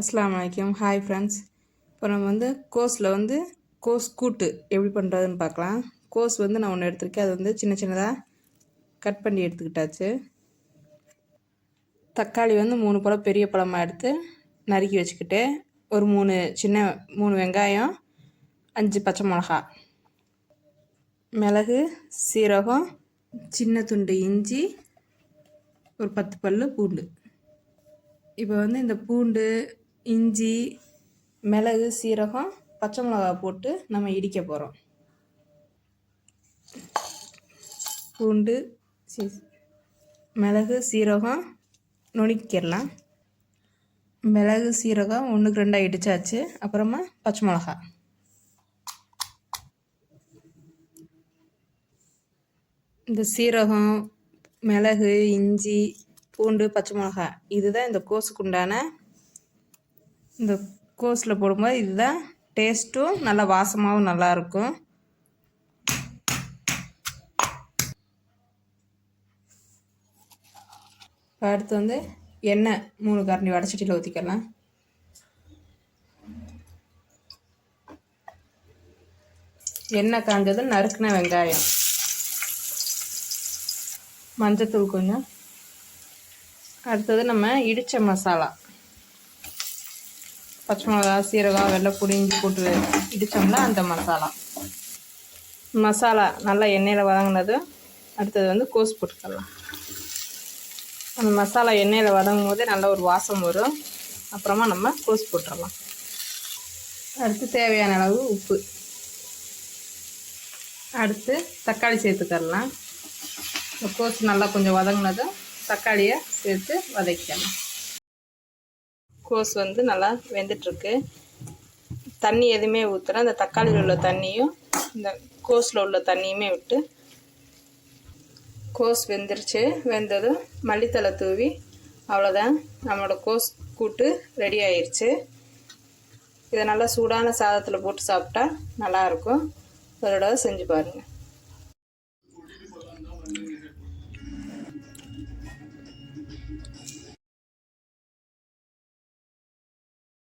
அஸ்லாம் வலைக்கம் hi friends இப்போ நம்ம வந்து கோஸில் வந்து கோஸ் கூட்டு எப்படி பண்ணுறதுன்னு பார்க்கலாம். கோஸ் வந்து நான் ஒன்று எடுத்திருக்கேன். அது வந்து சின்ன சின்னதாக கட் பண்ணி எடுத்துக்கிட்டாச்சு. தக்காளி வந்து மூணு பழம் பெரிய பழமாக எடுத்து நறுக்கி வச்சுக்கிட்டு ஒரு மூணு சின்ன மூணு வெங்காயம் அஞ்சு பச்சை மிளகா மிளகு சீரகம் சின்ன துண்டு இஞ்சி ஒரு பத்து பல் பூண்டு. இப்போ வந்து இந்த பூண்டு இஞ்சி மிளகு சீரகம் பச்சை மிளகா போட்டு நம்ம இடிக்க போகிறோம் பூண்டு மிளகு சீரகம் நுணுக்கிடலாம் மிளகு சீரகம் ஒன்றுக்கு ரெண்டாக இடித்தாச்சு அப்புறமா பச்சை மிளகா. இந்த சீரகம் மிளகு இஞ்சி பூண்டு பச்சை மிளகா இதுதான் இந்த கோஸுக்கு உண்டான இந்த கோஸில் போடும்போது இதுதான் டேஸ்ட்டும் நல்லா வாசமாகவும் நல்லாயிருக்கும் இப்போ அடுத்து வந்து எண்ணெய் மூணு கரண்டி வடச்சட்டியில் ஊற்றிக்கலாம் எண்ணெய் காஞ்சது நறுக்குன வெங்காயம். மஞ்சத்தூள் கொஞ்சம். அடுத்தது நம்ம இடித்த மசாலா. பச்சை மிளகா சீரகம் வெள்ளைப்பூடி இஞ்சி போட்டு இடித்தோம்னா அந்த மசாலா. மசாலா நல்லா எண்ணெயில் வதங்கினது. அடுத்தது வந்து கோஸ் போட்டுக்கலாம். அந்த மசாலா எண்ணெயில் வதங்கும் போதே நல்ல ஒரு வாசம் வரும். அப்புறமா நம்ம கோஸ் போட்டுடலாம் அடுத்து தேவையான அளவு உப்பு. அடுத்து தக்காளி சேர்த்துக்கலாம் இந்த கோஸ் நல்லா கொஞ்சம் வதங்கினதும் தக்காளியை சேர்த்து வதக்கிக்கலாம். கோஸ் வந்து நல்லா வெந்துட்டுருக்கு. தண்ணி எதுவுமே ஊற்றுறேன் அந்த தக்காளியில் உள்ள தண்ணியும் இந்த கோஸில் உள்ள தண்ணியுமே விட்டு கோஸ் வெந்துருச்சு. வெந்ததும் மல்லித்தலை தூவி அவ்வளோதான் நம்மளோட கோஸ் கூட்டு ரெடி ஆயிடுச்சு இதை நல்லா சூடான சாதத்தில் போட்டு சாப்பிட்டா நல்லாயிருக்கும் ஒரு தடவை செஞ்சு பாருங்கள்